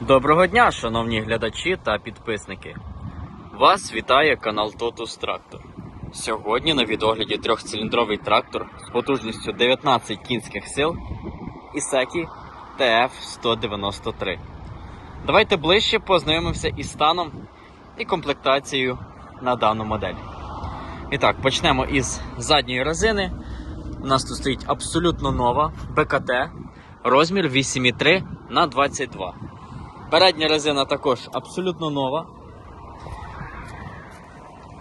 Доброго дня, шановні глядачі та підписники. Вас вітає канал Totus Tractor. Сьогодні на відогляді трьохциліндровий трактор з потужністю 19 кінських сил Ісекі TF193. Давайте ближче познайомимося із станом і комплектацією на дану модель. І так, почнемо із задньої резини. У нас тут стоїть абсолютно нова БКТ, розмір 8,3 на 22. Передня резина також абсолютно нова.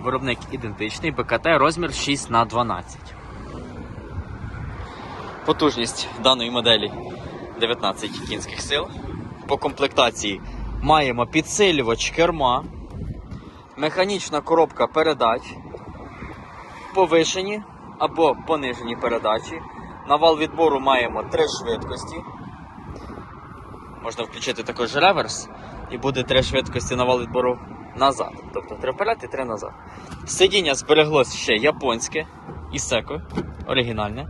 Виробник ідентичний, БКТ розмір 6 на 12. Потужність даної моделі 19 кінських сил. По комплектації маємо підсилювач керма, механічна коробка передач, повишені або понижені передачі. На вал відбору маємо три швидкості. Можна включити також реверс, і буде три швидкості на вал відбору назад. Тобто три вперед і три назад. Сидіння збереглось ще японське Ісеко, оригінальне.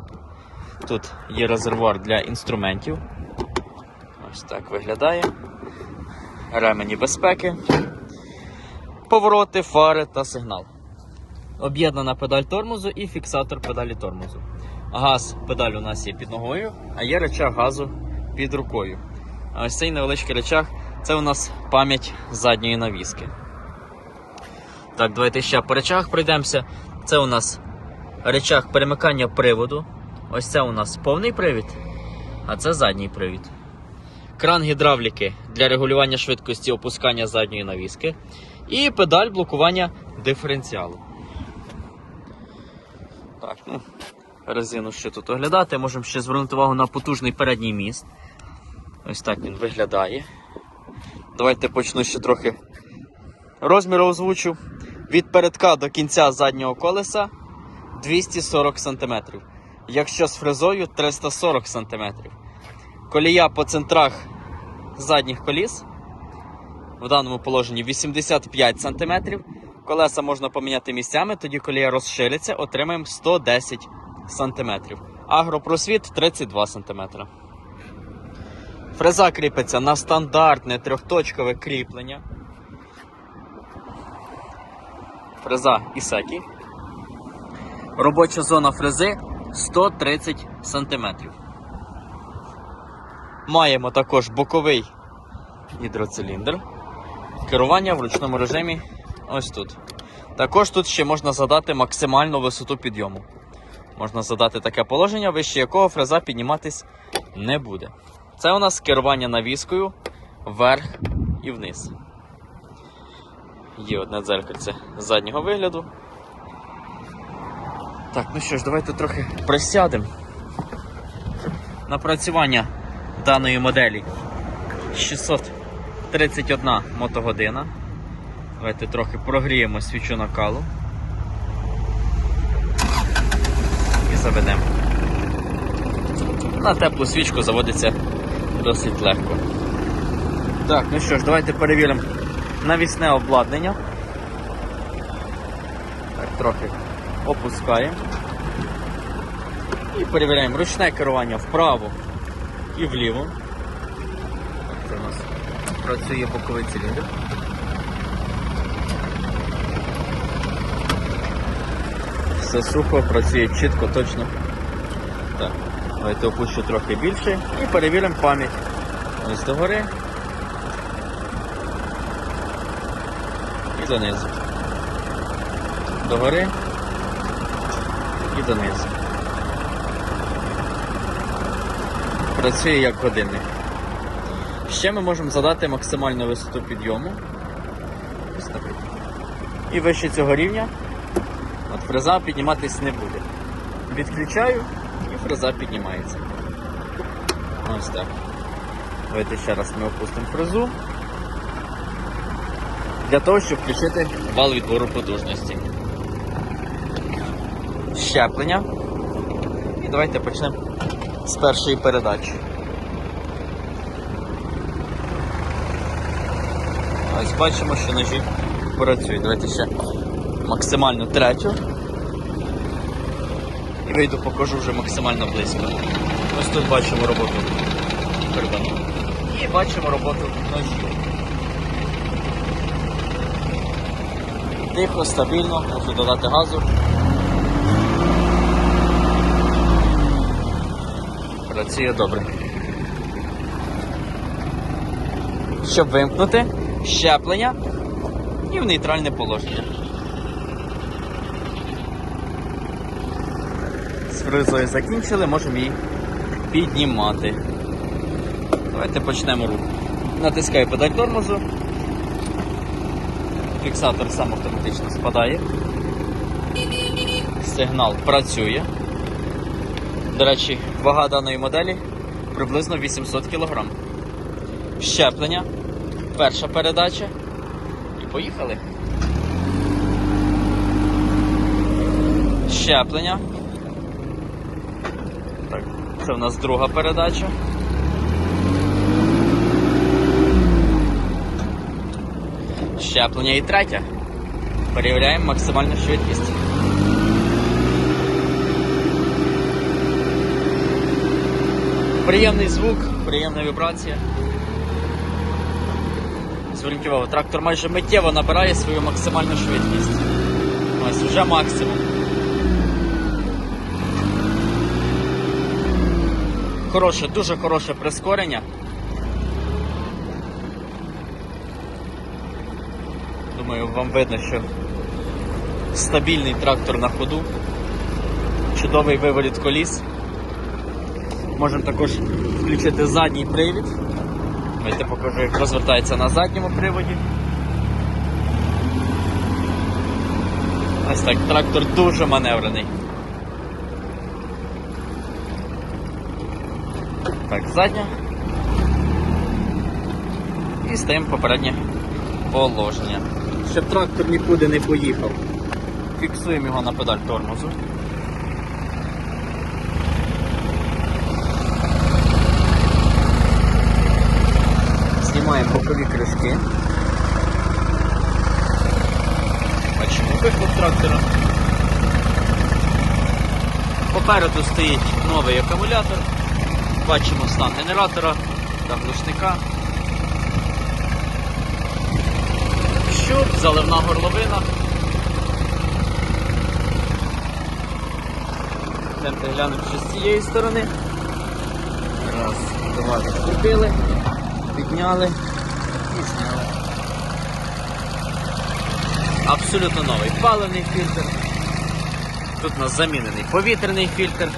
Тут є резервуар для інструментів. Ось так виглядає. Ремені безпеки, повороти, фари та сигнал. Об'єднана педаль тормозу і фіксатор педалі тормозу. Газ педаль у нас є під ногою, а є речах газу під рукою. А ось цей невеличкий речах це у нас пам'ять задньої навіски. Так, давайте ще по речах пройдемося. Це у нас речах перемикання приводу. Ось це у нас повний привід, а це задній привід. Кран гідравліки для регулювання швидкості опускання задньої навіски. І педаль блокування диференціалу. Так, ну, резину ще тут оглядати. Можемо ще звернути увагу на потужний передній міст. Ось так він виглядає. Давайте почну ще трохи розміру озвучу. Від передка до кінця заднього колеса 240 см. Якщо з фрезою 340 см. Колія по центрах задніх коліс в даному положенні 85 см. Колеса можна поміняти місцями, тоді колія розшириться, отримаємо 110 см. Агропросвіт 32 см. Фреза кріпиться на стандартне трьохточкове кріплення. Фреза Ісекі. Робоча зона фрези 130 см. Маємо також боковий гідроциліндр. Керування в ручному режимі ось тут. Також тут ще можна задати максимальну висоту підйому. Можна задати таке положення, вище якого фреза підніматись не буде. Це у нас керування навіскою вверх і вниз. Є одне дзеркальце заднього вигляду. Так, ну що ж, давайте трохи присядемо. Напрацювання даної моделі 631 мотогодина. Давайте трохи прогріємо свічу накалу. І заведемо. На теплу свічку заводиться досить легко. Так, ну що ж, давайте перевіримо навісне обладнання. Так, трохи опускаємо. І перевіряємо ручне керування вправо і вліво. Це у нас працює боковий циліндр. Все сухо, працює чітко, точно. Так, давайте опущу трохи більше і перевіримо пам'ять. Ось догори. І донизу. Догори і донизу. Працює як годинник. Ще ми можемо задати максимальну висоту підйому. І вище цього рівня от фреза підніматись не буде. Відключаю фреза піднімається. Ось так. Давайте ще раз ми опустимо фрезу. Для того, щоб включити вал відбору потужності. Щеплення. І давайте почнемо з першої передачі. Ось бачимо, що ножі працюють. Давайте ще максимально третю. І вийду, покажу вже максимально близько. Ось тут бачимо роботу кардану. І бачимо роботу ножів. Тихо, стабільно, можу додати газу. Працює добре. Щоб вимкнути щеплення і в нейтральне положення. З фрезою закінчили, можемо її піднімати. Давайте почнемо рух. Натискаю педаль тормозу. Фіксатор сам автоматично спадає. Сигнал працює. До речі, вага даної моделі приблизно 800 кг. Щеплення. Перша передача. І поїхали. Щеплення. Це в нас друга передача. Щеплення і третя. Перевіряємо максимальну швидкість. Приємний звук, приємна вібрація. Зверніть увагу, трактор майже миттєво набирає свою максимальну швидкість. Ось вже максимум. Хороше, дуже хороше прискорення. Думаю, вам видно, що стабільний трактор на ходу, чудовий виворіт коліс. Можемо також включити задній привід. Давайте покажу, як розвертається на задньому приводі. Ось так, трактор дуже маневрений. Так, задня. І стаємо в попереднє положення. Щоб трактор нікуди не поїхав. Фіксуємо його на педаль тормозу. Знімаємо бокові кришки. Бачимо вихлоп трактора. Попереду стоїть новий акумулятор. Бачимо стан генератора та глушника. Щуп, заливна горловина. Йдемо глянемо що з цієї сторони. Раз, два, закріпили, підняли і зняли. Абсолютно новий паливний фільтр. Тут у нас замінений повітряний фільтр.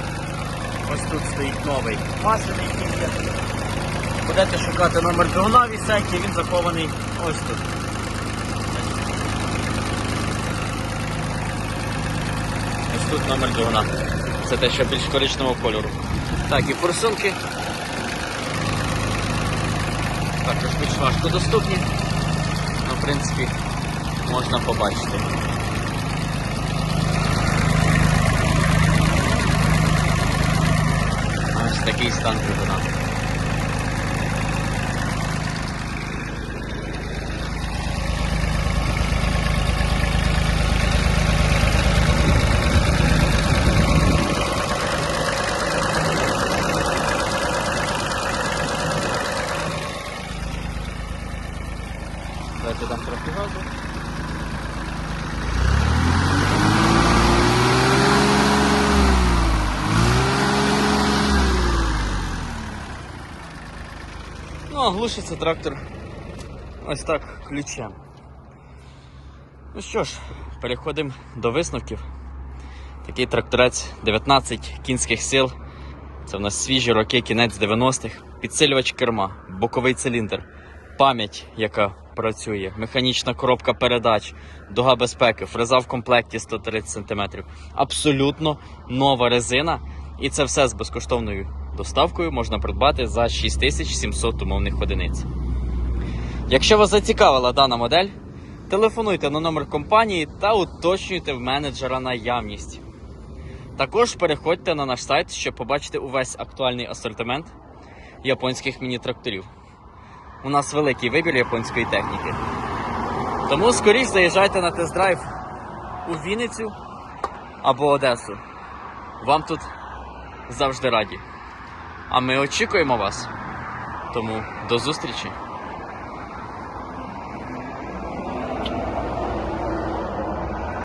Ось тут стоїть новий масляний фільтр. Будете шукати номер двигуна в сайті, він захований ось тут. Ось тут номер двигуна. Це те, що більш коричневого кольору. Так, і форсунки. Також більш важко доступні. Ну, в принципі, можна побачити. Ось такий стан двигуна. Давайте дам трохи газу. Ну, глушиться трактор ось так ключем. Ну що ж, переходимо до висновків. Такий тракторець 19 кінських сил. Це в нас свіжі роки, кінець 90-х. Підсилювач керма, боковий циліндр, пам'ять, яка працює, механічна коробка передач, дуга безпеки, фреза в комплекті 130 см. Абсолютно нова резина. І це все з безкоштовною доставкою можна придбати за 6700 умовних одиниць. Якщо вас зацікавила дана модель, телефонуйте на номер компанії та уточнюйте в менеджера наявність. Також переходьте на наш сайт, щоб побачити увесь актуальний асортимент японських міні-тракторів. У нас великий вибір японської техніки. Тому скоріш заїжджайте на тест-драйв у Вінницю або Одесу. Вам тут завжди раді. А ми очікуємо вас. Тому до зустрічі!